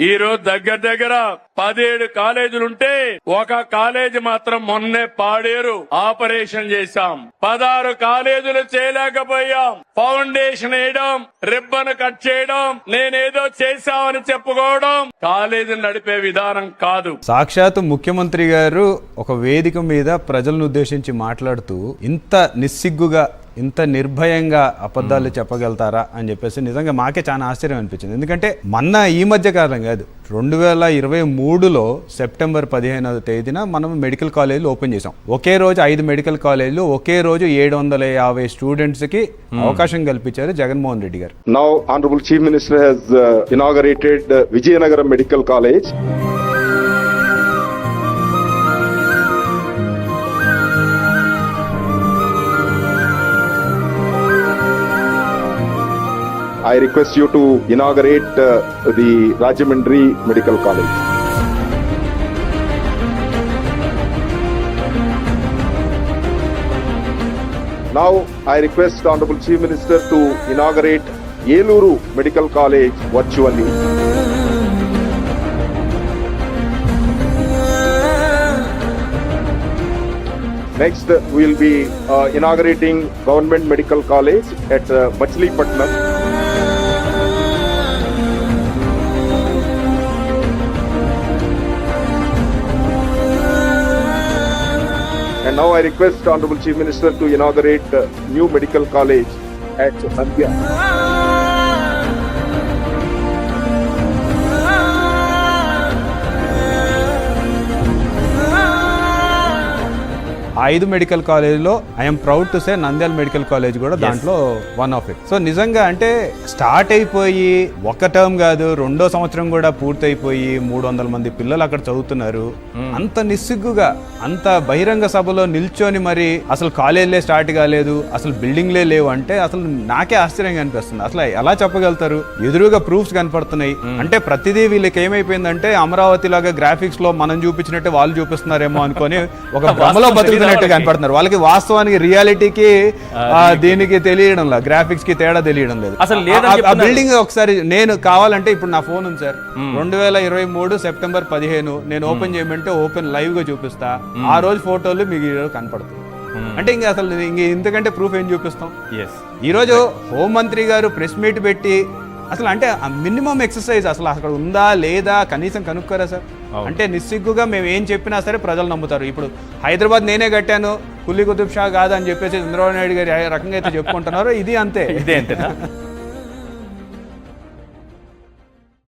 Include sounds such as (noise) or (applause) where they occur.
ఈ రోజు దగ్గర దగ్గర పదిహేడు కాలేజీలుంటే ఒక కాలేజీ మాత్రం మొన్నే పాడేరు ఆపరేషన్ చేశాం. పదహారు కాలేజీలు చేయలేకపోయాం. ఫౌండేషన్ వేయడం రిబ్బన్ కట్ చేయడం నేనేదో చేశామని చెప్పుకోవడం కాలేజీ నడిపే విధానం కాదు. సాక్షాత్ ముఖ్యమంత్రి గారు ఒక వేదిక మీద ప్రజలను ఉద్దేశించి మాట్లాడుతూ ఇంత నిస్సిగ్గుగా ఇంత నిర్భయంగా అబద్ధాలు చెప్పగలుగుతారా అని చెప్పేసి నిజంగా మాకే చాలా ఆశ్చర్యం అనిపించింది. ఎందుకంటే మొన్న ఈ మధ్య కాలం కాదు రెండు వేల ఇరవై మూడులో సెప్టెంబర్ పదిహేనవ తేదీన మనం మెడికల్ కాలేజీలు ఓపెన్ చేసాం ఒకే రోజు ఐదు మెడికల్ కాలేజీలు ఒకే రోజు ఏడు వందల యాభై స్టూడెంట్స్కి అవకాశం కల్పించారు జగన్మోహన్ రెడ్డి గారు. Now, Honorable Chief Minister has uh, inaugurated uh, Vijayanagaram I request you to inaugurate uh, the Rajamundry Medical College. Now, I request Honorable Chief Minister to inaugurate Yeluru Medical College virtually. Next, we will be uh, inaugurating Government Medical College at uh, Machilipatnam. And now I request Honorable Chief Minister to inaugurate uh, new medical college at Nandya. ఐదు medical కాలేజీలో I am proud to say Nandyal medical college కూడా దాంట్లో one of it so నిజంగా అంటే start అయిపోయి ఒక term కాదు రెండో సంవత్సరం కూడా పూర్తయిపోయి మూడు వందల మంది పిల్లలు అక్కడ చదువుతున్నారు. అంత నిస్సిగ్గుగా అంత బహిరంగ సభలో నిల్చొని మరి అసలు కాలేజీలే స్టార్ట్ కాలేదు అసలు బిల్డింగ్లే లేవు అంటే అసలు నాకే ఆశ్చర్యంగా అనిపిస్తుంది. అసలు ఎలా చెప్పగలుగుతారు? ఎదురుగా ప్రూఫ్స్ కనపడుతున్నాయి. అంటే ప్రతిదీ వీళ్ళకి ఏమైపోయిందంటే అమరావతి లాగా గ్రాఫిక్స్లో మనం చూపించినట్టే వాళ్ళు చూపిస్తున్నారేమో అనుకొని ఒక (laughs) భ్రమలో బతుకుతున్నట్టు కనపడుతున్నారు. వాళ్ళకి వాస్తవానికి రియాలిటీకి దీనికి. తెలియడం లేదు. గ్రాఫిక్స్కి తేడా తెలియడం లేదు. అసలు ఆ-. బిల్డింగ్ ఒకసారి నేను కావాలంటే ఇప్పుడు నా ఫోన్ ఉంది సార్. రెండు వేల ఇరవై మూడు సెప్టెంబర్ పదిహేను నేను ఓపెన్ చేయమంటే ఓపెన్ లైవ్గా చూపిస్తా ఆ రోజు ఫోటోలు మీకు ఈరోజు కనపడుతుంది అంటే ఇంకా అసలు ఇంక ఇంతకంటే ప్రూఫ్ ఏం చూపిస్తాం? ఎస్ ఈరోజు హోంమంత్రి గారు ప్రెస్ మీట్ పెట్టి అసలు అంటే మినిమం ఎక్సర్సైజ్ అసలు అక్కడ ఉందా లేదా కనీసం కనుక్కోరా సార్? అంటే నిస్సిగ్గుగా మేము ఏం చెప్పినా సరే ప్రజలు నమ్ముతారు. ఇప్పుడు హైదరాబాద్ నేనే కట్టాను కుల్లి కుతుబ్ షా కాదని చెప్పేసి చంద్రబాబు నాయుడు గారు రకంగా అయితే చెప్పుకుంటున్నారో ఇది అంతే. (laughs) ఇదే అంతేనా?